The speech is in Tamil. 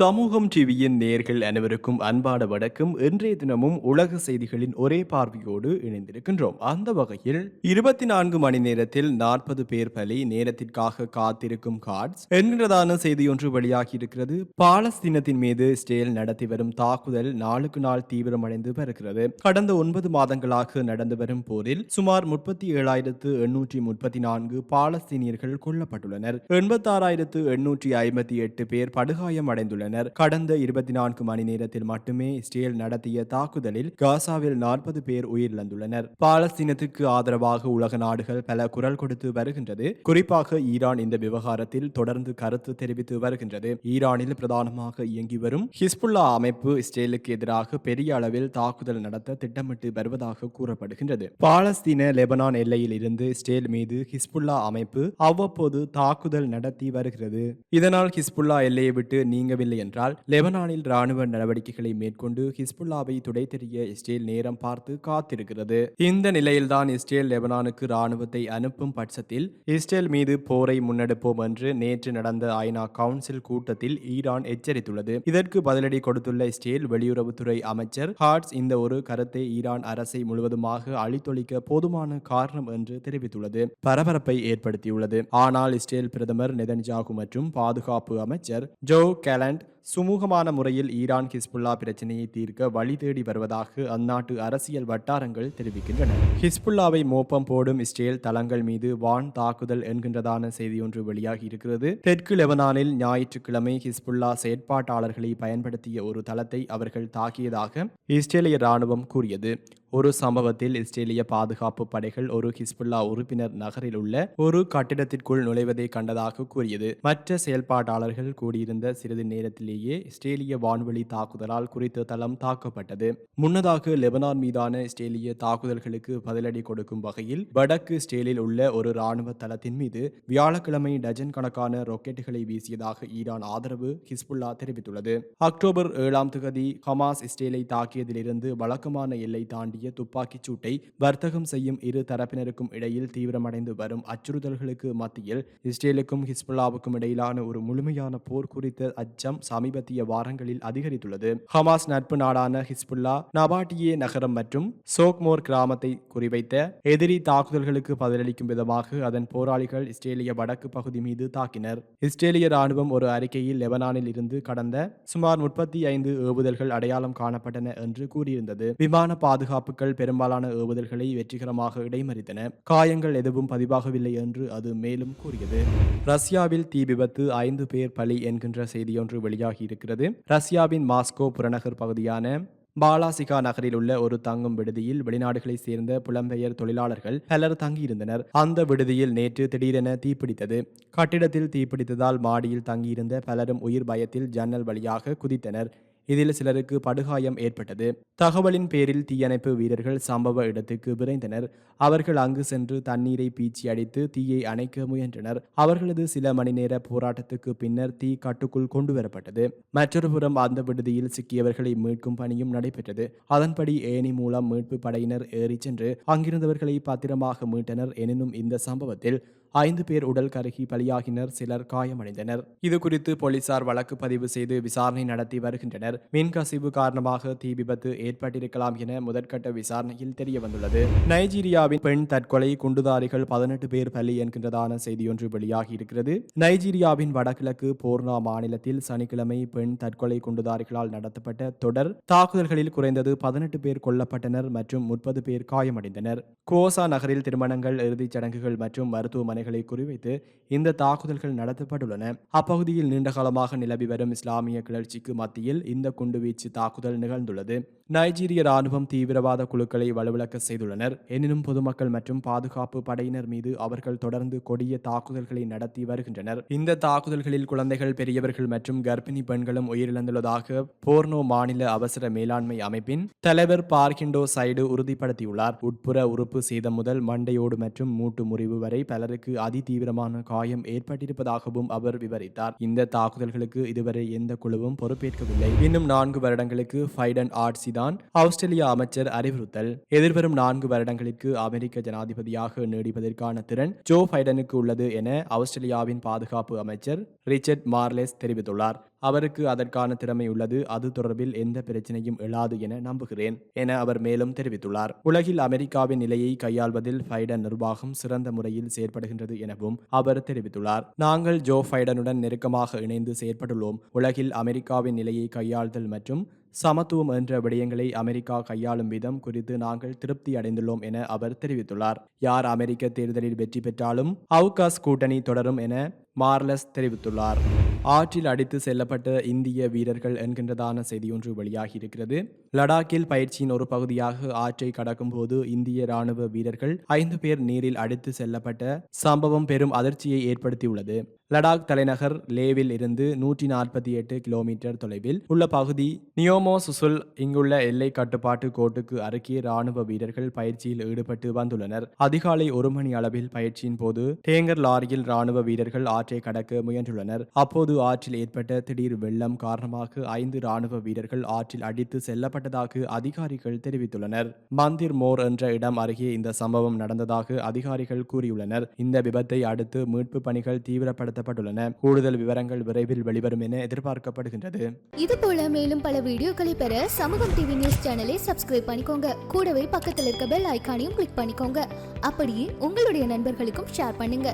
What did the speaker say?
சமூகம் டிவியின் நேர்கள் அனைவருக்கும் அன்பான வணக்கம். இன்றைய தினமும் உலக செய்திகளின் ஒரே பார்வையோடு இணைந்திருக்கின்றோம். அந்த வகையில் இருபத்தி நான்கு மணி நேரத்தில் நாற்பது பேர் பலி நேரத்திற்காக காத்திருக்கும் கார்ட்ஸ் என்கிறதான செய்தி ஒன்று வெளியாகி இருக்கிறது பாலஸ்தீனத்தின் மீது இஸ்ரேல் நடத்தி வரும் தாக்குதல் நாளுக்கு நாள் தீவிரமடைந்து வருகிறது. கடந்த ஒன்பது மாதங்களாக நடந்து வரும் போரில் சுமார் முப்பத்தி ஏழாயிரத்து எண்ணூற்றி முப்பத்தி நான்கு பாலஸ்தீனியர்கள் கொல்லப்பட்டுள்ளனர். எண்பத்தாறாயிரத்து எண்ணூற்றி ஐம்பத்தி எட்டு பேர் படுகாயம் கூறியுள்ளனர் கடந்த இருபத்தி நான்கு மணி நேரத்தில் மட்டுமே இஸ்ரேல் நடத்திய தாக்குதலில் காசாவில் நாற்பது பேர் உயிரிழந்துள்ளனர். பாலஸ்தீனத்துக்கு ஆதரவாக உலக நாடுகள் பல குரல் கொடுத்து வருகின்றது. குறிப்பாக ஈரான் இந்த விவகாரத்தில் தொடர்ந்து கருத்து தெரிவித்து வருகின்றது. ஈரானில் பிரதானமாக இயங்கி வரும் ஹிஸ்புல்லா அமைப்பு இஸ்ரேலுக்கு எதிராக பெரிய அளவில் தாக்குதல் நடத்த திட்டமிட்டு வருவதாக கூறப்படுகின்றது. பாலஸ்தீன லெபனான் எல்லையில் இருந்து இஸ்ரேல் மீது ஹிஸ்புல்லா அமைப்பு அவ்வப்போது தாக்குதல் நடத்தி வருகிறது. இதனால் ஹிஸ்புல்லா எல்லையை விட்டு நீங்கவில்லை என்றால் லெபனானில் ராணுவ நடவடிக்கைகளை மேற்கொண்டு ஹிஸ்புல்லாவை துடைத்தெறிய இஸ்ரேல் நேரம் பார்த்து காத்திருக்கிறது. இந்த நிலையில்தான் இஸ்ரேல் லெபனானுக்கு ராணுவத்தை அனுப்பும் பட்சத்தில் இஸ்ரேல் மீது போரை முன்னெடுப்போம் என்று நேற்று நடந்த ஐநா கவுன்சில் கூட்டத்தில் ஈரான் எச்சரித்துள்ளது. இதற்கு பதிலடி கொடுத்துள்ள இஸ்ரேல் வெளியுறவுத்துறை அமைச்சர் ஹார்ட்ஸ் இந்த ஒரு கருத்தை ஈரான் அரசை முழுவதுமாக அழித்தொழிக்க போதுமான காரணம் என்று தெரிவித்துள்ளது. பரபரப்பை ஏற்படுத்தியுள்ளது. ஆனால் இஸ்ரேல் பிரதமர் நெதன்ஜாகு மற்றும் பாதுகாப்பு அமைச்சர் ஜோ கேலண்ட் and சுமூகமான முறையில் ஈரான் ஹிஸ்புல்லா பிரச்சனையை தீர்க்க வழி தேடி வருவதாக அந்நாட்டு அரசியல் வட்டாரங்கள் தெரிவிக்கின்றன. ஹிஸ்புல்லாவை மோப்பம் போடும் இஸ்ரேல் தளங்கள் மீது வான் தாக்குதல் என்கின்றதான செய்தி ஒன்று வெளியாகி இருக்கிறது. தெற்கு லெபனானில் ஞாயிற்றுக்கிழமை ஹிஸ்புல்லா செயற்பாட்டாளர்களை பயன்படுத்திய ஒரு தளத்தை அவர்கள் தாக்கியதாக இஸ்ரேலிய ராணுவம் கூறியது. ஒரு சம்பவத்தில் இஸ்ரேலிய பாதுகாப்பு படைகள் ஒரு ஹிஸ்புல்லா உறுப்பினர் நகரில் உள்ள ஒரு கட்டிடத்திற்குள் நுழைவதை கண்டதாக கூறியது. மற்ற செயல்பாட்டாளர்கள் கூடியிருந்த சிறிது நேரத்தில் நேரத்திலேயே இஸ்ரேலிய வான்வெளி தாக்குதலால் குறித்த தளம் தாக்கப்பட்டது. முன்னதாக லெபனான் மீதான இஸ்ரேலிய தாக்குதல்களுக்கு பதிலடி கொடுக்கும் வகையில் வடக்கு இஸ்ரேலில் உள்ள ஒரு ராணுவ தளத்தின் மீது வியாழக்கிழமை டஜன் கணக்கான ராக்கெட்டுகளை வீசியதாக ஈரான் ஆதரவு ஹிஸ்புல்லா தெரிவித்துள்ளது. அக்டோபர் ஏழாம் தேதி ஹமாஸ் இஸ்ரேலை தாக்கியதிலிருந்து வழக்கமான எல்லை தாண்டிய துப்பாக்கிச் சூட்டை வர்த்தகம் செய்யும் இரு தரப்பினருக்கும் இடையில் தீவிரமடைந்து வரும் அச்சுறுத்தல்களுக்கு மத்தியில் இஸ்ரேலுக்கும் ஹிஸ்புல்லாவுக்கும் இடையிலான ஒரு முழுமையான போர் குறித்த அச்சம் சமீபத்திய வாரங்களில் அதிகரித்துள்ளது. ஹமாஸ் நட்பு நாடான ஹிஸ்புல்லா நபாட்டியே நகரம் மற்றும் சோக்மோர் கிராமத்தை குறிவைத்த எதிரி தாக்குதல்களுக்கு பதிலளிக்கும் விதமாக அதன் போராளிகள் இஸ்ரேலிய வடக்கு பகுதி மீது தாக்கினர். இஸ்ரேலிய ராணுவம் ஒரு அறிக்கையில் லெபனானில் இருந்து கடந்த சுமார் முப்பத்தி ஐந்து ஏவுதல்கள் அடையாளம் காணப்பட்டன என்று கூறியிருந்தது. விமான பாதுகாப்புகள் பெரும்பாலான ஏவுதல்களை வெற்றிகரமாக இடைமறித்தன. காயங்கள் எதுவும் பதிவாகவில்லை என்று அது மேலும் கூறியது. ரஷ்யாவில் தீ விபத்து ஐந்து பேர் பலி என்கின்ற செய்தியொன்று வெளியாகி இருக்கிறது. ரஷ்யாவின் மாஸ்கோ புறநகர் பகுதியான பாலாசிகா நகரில் உள்ள ஒரு தங்கும் விடுதியில் வெளிநாடுகளைச் சேர்ந்த புலம்பெயர் தொழிலாளர்கள் பலர் தங்கியிருந்தனர். அந்த விடுதியில் நேற்று திடீரென தீப்பிடித்தது. கட்டிடத்தில் தீப்பிடித்ததால் மாடியில் தங்கியிருந்த பலரும் உயிர் பயத்தில் ஜன்னல் வழியாக குதித்தனர். இதில் சிலருக்கு படுகாயம் ஏற்பட்டது. தகவலின் பேரில் தீயணைப்பு வீரர்கள் சம்பவ இடத்துக்கு விரைந்தனர். அவர்கள் அங்கு சென்று தண்ணீரை பீச்சி அடித்து தீயை அணைக்க முயன்றனர். அவர்களது சில மணி நேர போராட்டத்துக்கு பின்னர் தீ கட்டுக்குள் கொண்டு வரப்பட்டது. மற்றொரு புறம் அந்த விடுதியில் சிக்கியவர்களை மீட்கும் பணியும் நடைபெற்றது. அதன்படி ஏணி மூலம் மீட்பு படையினர் ஏறிச் சென்று அங்கிருந்தவர்களை பத்திரமாக மீட்டனர். எனினும் இந்த சம்பவத்தில் ஐந்து பேர் உடல் கருகி பலியாகினர் சிலர் காயமடைந்தனர். இது குறித்து போலீசார் வழக்கு பதிவு செய்து விசாரணை நடத்தி வருகின்றனர். மின் கசிவு காரணமாக தீ விபத்து ஏற்பட்டிருக்கலாம் என முதற்கட்ட விசாரணையில் தெரிய வந்துள்ளது நைஜீரியாவின் பெண் தற்கொலை குண்டுதாரிகள் பதினெட்டு பேர் பலி என்கின்றதான செய்தியொன்று வெளியாகி இருக்கிறது நைஜீரியாவின் வடகிழக்கு போர்னா மாநிலத்தில் சனிக்கிழமை பெண் தற்கொலை குண்டுதாரிகளால் நடத்தப்பட்ட தொடர் தாக்குதல்களில் குறைந்தது பதினெட்டு பேர் கொல்லப்பட்டனர் மற்றும் முப்பது பேர் காயமடைந்தனர். கோசா நகரில் திருமணங்கள் இறுதிச் சடங்குகள் மற்றும் மருத்துவமனை மருத்துவமனைகளை குறிவைத்து இந்த தாக்குதல்கள் நடத்தப்பட்டுள்ளன. அப்பகுதியில் நீண்ட காலமாக நிலவி வரும் இஸ்லாமிய கிளர்ச்சிக்கு மத்தியில் இந்த குண்டுவீச்சு தாக்குதல் நிகழ்ந்துள்ளது. நைஜீரிய ராணுவம் தீவிரவாத குழுக்களை வலுவிழக்க செய்துள்ளனர். எனினும் பொதுமக்கள் மற்றும் பாதுகாப்பு படையினர் மீது அவர்கள் தொடர்ந்து கொடிய தாக்குதல்களை நடத்தி வருகின்றனர். இந்த தாக்குதல்களில் குழந்தைகள் பெரியவர்கள் மற்றும் கர்ப்பிணி பெண்களும் உயிரிழந்துள்ளதாக போர்னோ மாநில அவசர மேலாண்மை அமைப்பின் தலைவர் பார்கிண்டோ சைடு உறுதிப்படுத்தியுள்ளார். உட்புற உறுப்பு சேதம் முதல் மண்டையோடு மற்றும் மூட்டு முறிவு வரை பலருக்கு அதிதீவிரமான காயம் ஏற்பட்டிருப்பதாகவும் அவர் விவரித்தார். இந்த தாக்குதல்களுக்கு இதுவரை எந்த குழுவும் பொறுப்பேற்கவில்லை. இன்னும் நான்கு வருடங்களுக்கு ஃபைடன் ஆட்சி தான் ஆஸ்திரேலிய அமைச்சர் அறிவுறுத்தல். எதிர்வரும் நான்கு வருடங்களுக்கு அமெரிக்க ஜனாதிபதியாக நீடிப்பதற்கான திறன் ஜோ பைடனுக்கு உள்ளது என ஆஸ்திரேலியாவின் பாதுகாப்பு அமைச்சர் ரிச்சர்ட் மார்லெஸ் தெரிவித்துள்ளார். அவருக்கு அதற்கான திறமை உள்ளது. அது தொடர்பில் எந்த பிரச்சனையும் எழாது என நம்புகிறேன் என அவர் மேலும் தெரிவித்துள்ளார். உலகில் அமெரிக்காவின் நிலையை கையாள்வதில் பைடன் நிர்வாகம் சிறந்த முறையில் செயற்படுகின்றது எனவும் அவர் தெரிவித்துள்ளார். நாங்கள் ஜோ பைடனுடன் நெருக்கமாக இணைந்து செயற்பட்டுள்ளோம். உலகில் அமெரிக்காவின் நிலையை கையாள்தல் மற்றும் சமத்துவம் என்ற விடயங்களை அமெரிக்கா கையாளும் விதம் குறித்து நாங்கள் திருப்தி அடைந்துள்ளோம் என அவர் தெரிவித்துள்ளார். யார் அமெரிக்க தேர்தலில் வெற்றி பெற்றாலும் அவுகாஸ் கூட்டணி தொடரும் என மார்லஸ் தெரிவித்துள்ளார். ஆற்றில் அடித்து செல்லப்பட்ட இந்திய வீரர்கள் என்கின்றதான செய்தி ஒன்று வெளியாகி இருக்கிறது லடாக்கில் பயிற்சியின் ஒரு பகுதியாக ஆற்றை கடக்கும் போது இந்திய ராணுவ வீரர்கள் ஐந்து பேர் நீரில் அடித்து செல்லப்பட்ட சம்பவம் பெரும் அதிர்ச்சியை ஏற்படுத்தியுள்ளது. லடாக் தலைநகர் லேவில் இருந்து நூற்றி நாற்பத்தி எட்டு கிலோமீட்டர் தொலைவில் உள்ள பகுதி நியோமோ சுசுல் இங்குள்ள எல்லை கட்டுப்பாட்டு கோட்டுக்கு அருகே ராணுவ வீரர்கள் பயிற்சியில் ஈடுபட்டு வந்துள்ளனர். அதிகாலை ஒரு மணி அளவில் பயிற்சியின் போது டேங்கர் லாரியில் ராணுவ வீரர்கள் ஆற்றை கடக்க முயன்றுள்ளனர். அப்போது ஆற்றில் ஏற்பட்ட திடீர் வெள்ளம் காரணமாக ஐந்து ராணுவ வீரர்கள் ஆற்றில் அடித்து செல்லப்பட்டதாக அதிகாரிகள் தெரிவித்துள்ளனர். மந்திர் மோர் என்ற இடம் அருகே இந்த சம்பவம் நடந்ததாக அதிகாரிகள் கூறியுள்ளனர். இந்த விபத்தை அடுத்து மீட்பு பணிகள் தீவிரப்படுத்தப்பட்டுள்ளன. கூடுதல் விவரங்கள் விரைவில் வெளிவரும் என எதிர்பார்க்கப்படுகின்றது. இதுபோல மேலும் பல வீடியோக்களை பெற சமூகம் டிவி நியூஸ் சேனலை சப்ஸ்கிரைப் பண்ணிக்கோங்க. கூடவே பக்கத்தில் இருக்க பெல் ஐக்கானையும் கிளிக் பண்ணிக்கோங்க. அப்படியே உங்களுடைய நண்பர்களுக்கும் ஷேர் பண்ணுங்க.